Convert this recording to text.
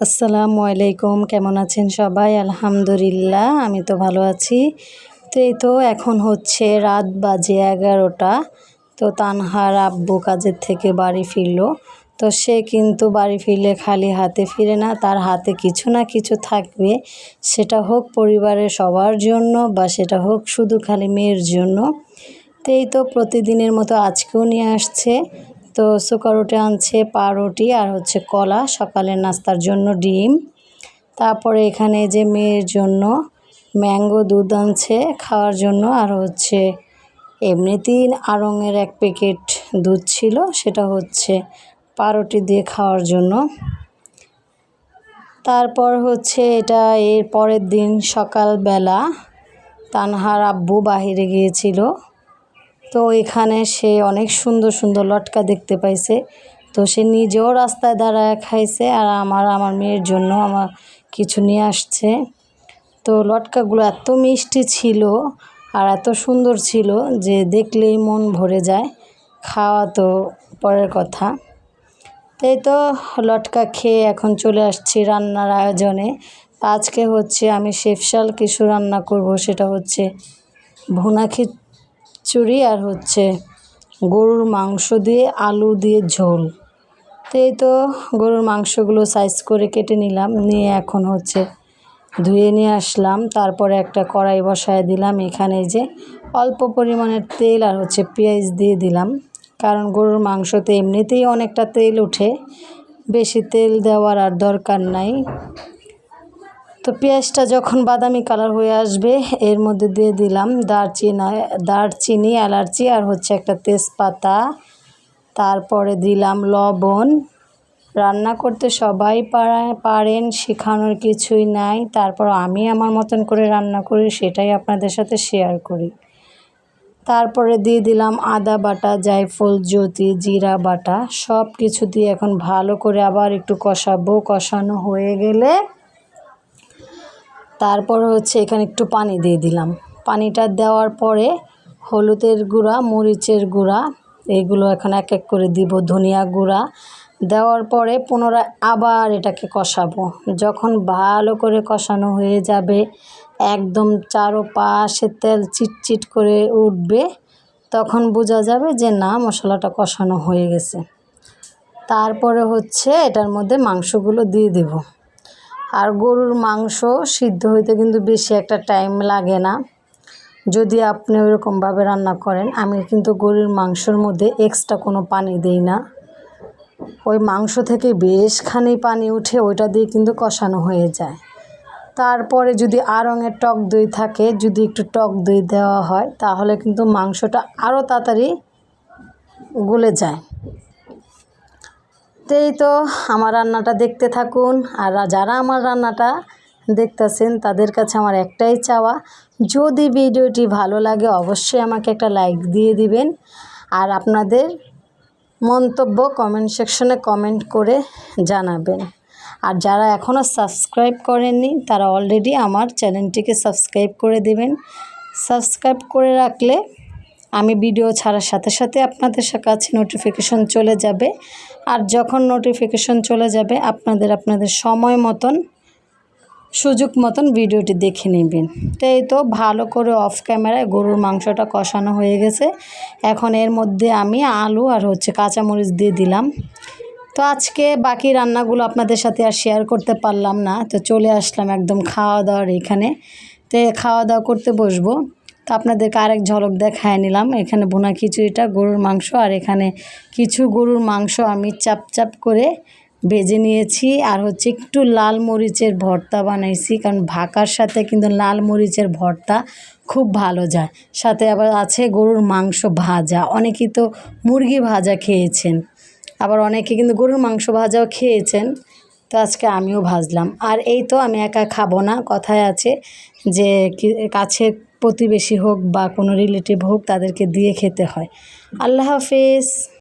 আসসালামু আলাইকুম, কেমন আছেন সবাই? আলহামদুলিল্লাহ, আমি তো ভালো আছি। তো এই তো এখন হচ্ছে রাত বাজে এগারোটা। তো তানহার আব্বু কাজের থেকে বাড়ি ফিরলো। তো সে কিন্তু বাড়ি ফিরলে খালি হাতে ফিরে না, তার হাতে কিছু না কিছু থাকবে। সেটা হোক পরিবারের সবার জন্য বা সেটা হোক শুধু খালি মেয়ের জন্য। তো এই তো প্রতিদিনের মতো আজকেও নিয়ে আসছে। তো সুকারুটি আনছে পাউরুটি আর হচ্ছে কলা, সকালের নাস্তার জন্য ডিম। তারপরে এখানে যে মেয়ের জন্য ম্যাঙ্গো দুধ আনছে খাওয়ার জন্য আর হচ্ছে এমনিতেই আড়ঙের এক প্যাকেট দুধ ছিল, সেটা হচ্ছে পাউরুটি দিয়ে খাওয়ার জন্য। তারপর হচ্ছে এটা এর পরের দিন সকালবেলা তানহার আব্বু বাহিরে গিয়েছিল। তো এখানে সে অনেক সুন্দর সুন্দর লটকা দেখতে পাইছে। তো সে নিজেও রাস্তায় দাঁড়ায় খাইছে আর আমার আমার মেয়ের জন্য আমার কিছু নিয়ে আসছে। তো লটকাগুলো এত মিষ্টি ছিল আর এত সুন্দর ছিল যে দেখলেই মন ভরে যায়। খাওয়া তো পরের কথা। তাই তো লটকা খেয়ে এখন চলে আসছি রান্নার আয়োজনে। আজকে হচ্ছে আমি শেফশাল কিছু রান্না করব, সেটা হচ্ছে ভুনা খিচুড়ি আর হচ্ছে গরুর মাংস দিয়ে আলু দিয়ে ঝোল। তো এই তো গরুর মাংসগুলো সাইজ করে কেটে নিলাম, নিয়ে এখন হচ্ছে ধুয়ে নিয়ে আসলাম। তারপরে একটা কড়াই বসায় দিলাম, এখানে যে অল্প পরিমাণের তেল আর হচ্ছে পেঁয়াজ দিয়ে দিলাম। কারণ গরুর মাংসতে এমনিতেই অনেকটা তেল উঠে বেশি তেল দেওয়ার আর দরকার নাই। তো পেঁয়াজটা যখন বাদামি কালার হয়ে আসবে, এর মধ্যে দিয়ে দিলাম দারচিনি দারচিনি, এলাচি আর হচ্ছে একটা তেজপাতা। তারপরে দিলাম লবণ। রান্না করতে সবাই পারেন, শেখানোর কিছুই নাই। তারপর আমি আমার মতন করে রান্না করি, সেটাই আপনাদের সাথে শেয়ার করি। তারপরে দিয়ে দিলাম আদা বাটা, জায়ফল, জ্যোতি, জিরা বাটা। সব কিছু দিয়ে এখন ভালো করে আবার একটু কষাবো। কষানো হয়ে গেলে তারপর হচ্ছে এখানে একটু পানি দিয়ে দিলাম। পানিটা দেওয়ার পরে হলুদের গুঁড়া, মরিচের গুঁড়া, এগুলো এখন এক এক করে দিব, ধনিয়া গুঁড়া। দেওয়ার পরে পুনরায় আবার এটাকে কষাবো। যখন ভালো করে কষানো হয়ে যাবে, একদম চারোপাশে তেল চিটচিট করে উঠবে, তখন বোঝা যাবে যে না, মশলাটা কষানো হয়ে গেছে। তারপরে হচ্ছে এটার মধ্যে মাংসগুলো দিয়ে দেব। আর গরুর মাংস সিদ্ধ হইতে কিন্তু বেশি একটা টাইম লাগে না। যদি আপনি ওইরকমভাবে রান্না করেন, আমি কিন্তু গরুর মাংসর মধ্যে এক্সট্রা কোনো পানি দিই না। ওই মাংস থেকে বেশখানি পানি উঠে ওইটা দিয়ে কিন্তু কষানো হয়ে যায়। তারপরে যদি আড়ঙের টক দই থাকে, যদি একটু টক দই দেওয়া হয়, তাহলে কিন্তু মাংসটা আরও তাড়াতাড়ি গলে যায়। এই তো আমার রান্নাটা দেখতে থাকুন। আর যারা আমার রান্নাটা দেখতেছেন, তাদের কাছে আমার একটাই চাওয়া, যদি ভিডিওটি ভালো লাগে অবশ্যই আমাকে একটা লাইক দিয়ে দিবেন। আর আপনাদের মন্তব্য কমেন্ট সেকশনে কমেন্ট করে জানাবেন। আর যারা এখনও সাবস্ক্রাইব করেননি, তারা অলরেডি আমার চ্যানেলটিকে সাবস্ক্রাইব করে দেবেন। সাবস্ক্রাইব করে রাখলে আমি ভিডিও ছাড়ার সাথে সাথে আপনাদের কাছে নোটিফিকেশন চলে যাবে। আর যখন নোটিফিকেশন চলে যাবে, আপনাদের আপনাদের সময় মতন, সুযোগ মতন ভিডিওটি দেখে নেবেন। তো এই তো ভালো করে অফ ক্যামেরায় গরুর মাংসটা কষানো হয়ে গেছে। এখন এর মধ্যে আমি আলু আর হচ্ছে কাঁচামরিচ দিয়ে দিলাম। তো আজকে বাকি রান্নাগুলো আপনাদের সাথে আর শেয়ার করতে পারলাম না। তো চলে আসলাম একদম খাওয়া দাওয়ার এখানে। তো খাওয়া দাওয়া করতে বসবো। তো আপনাদেরকে আরেক ঝলক দেখায় নিলাম। এখানে বোনা খিচুড়িটা, গরুর মাংস, আর এখানে কিছু গরুর মাংস আমি চাপ চাপ করে ভেজে নিয়েছি। আর হচ্ছে একটু লাল মরিচের ভর্তা বানাইছি, কারণ ভাকার সাথে কিন্তু লাল মরিচের ভর্তা খুব ভালো যায়। সাথে আবার আছে গরুর মাংস ভাজা। অনেকেই তো মুরগি ভাজা খেয়েছেন, আবার অনেকে কিন্তু গরুর মাংস ভাজাও খেয়েছেন। তো আজকে আমিও ভাজলাম। আর এই তো আমি একা খাব না, কথায় আছে যে কাছে প্রতিবেশী হোক বা কোনো রিলেটিভ হোক তাদেরকে দিয়ে খেতে হয়। আল্লাহ হাফেজ।